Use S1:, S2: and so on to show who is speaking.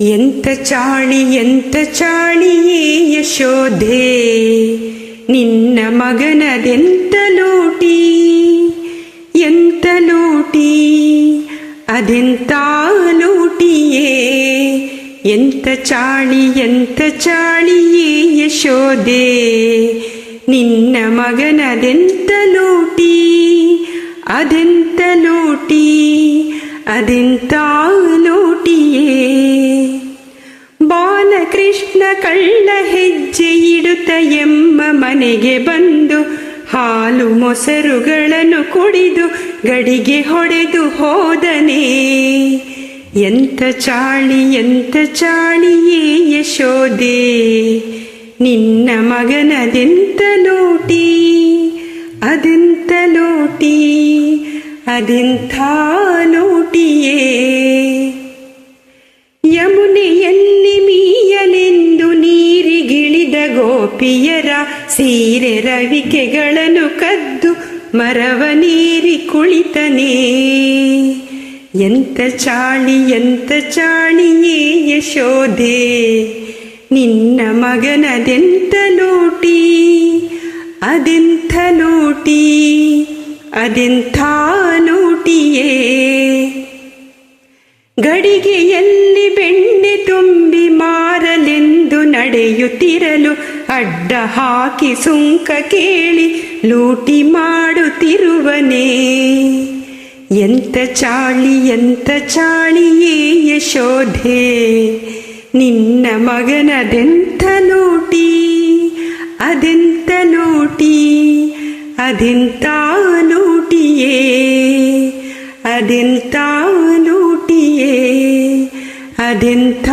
S1: ಎಂತ ಚಾಳಿ ಎಂತ ಚಾಳಿಯೇ ಯಶೋಧೆ? ನಿನ್ನ ಮಗನದೆಂತ ಲೋಟಿ? ಎಂತ ಲೂಟಿ? ಅದೆಂತ ಲೋಟಿಯೇ? ಎಂತ ಚಾಳಿ ಎಂತ ಚಾಳಿಯೇ ಯಶೋಧೆ? ನಿನ್ನ ಮಗನದೆಂತ ಲೂಟಿ? ಅದೆಂತ ಲೂಟಿ? ಅದೆಂತ ಲೂಟಿಯೇ ಕಳ್ಳ ಹೆಜ್ಜೆ ಇಡುತ್ತ ಎಮ್ಮ ಮನೆಗೆ ಬಂದು ಹಾಲು ಮೊಸರುಗಳನ್ನು ಕುಡಿದು ಗಡಿಗೆ ಹೊಡೆದು ಹೋದನೆ. ಎಂತ ಚಾಳಿ, ಎಂತ ಚಾಳಿಯೇ ಯಶೋದೆ ನಿನ್ನ ಮಗನದೆಂತ ಲೋಟಿ, ಅದೆಂತ ಲೋಟಿ, ಅದೆಂಥ ಗೋಪಿಯರ ಸೀರೆ ರವಿಕೆಗಳನ್ನು ಕದ್ದು ಮರವ ನೀರಿ ಕುಳಿತನೇ. ಎಂತ ಚಾಳಿ, ಎಂತ ಚಾಳಿಯೇ ಯಶೋಧೆ. ನಿನ್ನ ಮಗನದೆಂತ ಲೋಟಿ? ಅದೆಂಥ ಲೋಟಿ? ಅದೆಂಥ ಲೋಟಿಯೇ? ಗಡಿಗೆಯಲ್ಲಿ ಬೆಣ್ಣೆ ತುಂಬಿ ಮಾರಲೆಂದು ನಡೆಯುತ್ತಿರಲು ಅಡ್ಡ ಹಾಕಿ ಸುಂಕ ಕೇಳಿ ಲೂಟಿ ಮಾಡುತ್ತಿರುವನೇ. ಎಂತ ಚಾಳಿ, ಎಂತ ಚಾಳಿಯೇ ಯಶೋಧೆ. ನಿನ್ನ ಮಗನದೆಂಥ ಲೂಟಿ, ಅದೆಂತ ಲೂಟಿ, ಅದೆಂತ ಲೂಟಿಯೇ ಅದೆಂತ ಲೂಟಿಯೇ ಅದೆಂಥ